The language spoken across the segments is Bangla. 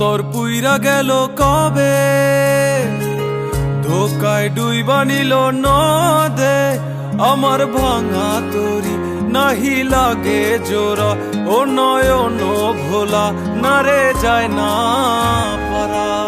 অন্তর পুইরা গেল কবে? ধোকায় ডুই বানিল নদে, আমার ভাঙা তরি নাহি লাগে জোড়া, ও নয়ন ভোলা নারে যায় না পারা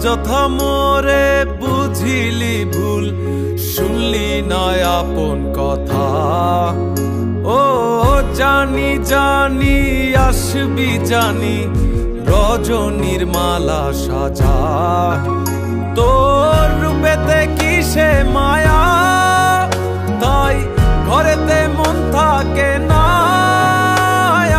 অযথা মোরে বুঝিলি ভুল, শুনলি না আপন কথা। ও জানি জানি, আসবি জানি, রজনীর মালা সাজা। তোর রূপেতে কিসে মায়া? তাই ঘরেতে মন থাকে না।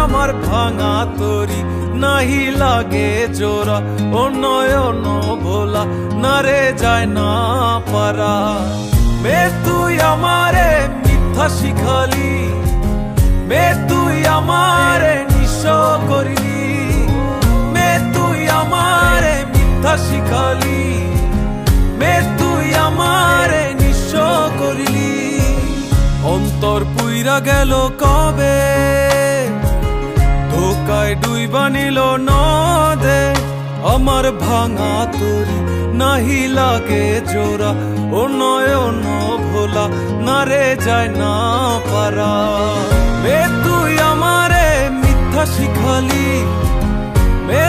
আমার ভাঙা তরি নাহি লাগে জোরা ও নয়ন ভোলা, না রে যায় না পারা। মে তুই আমারে মিথ্যা শিখালি মে তুই আমারে নিঃস্ব করিলি মে তুই আমারে মিথ্যা শিখালি মে তুই আমারে নিঃস্ব করিলি। অন্তর পুইরা গেল কবে? ধোকায় ডুই বানিল নদে আমার ভাঙা তোর নাহি লাগে জোড়া। ও নয়ন ভোলা, না রে যায় না পারা। মে তুই আমারে মিথ্যা শিখালি মে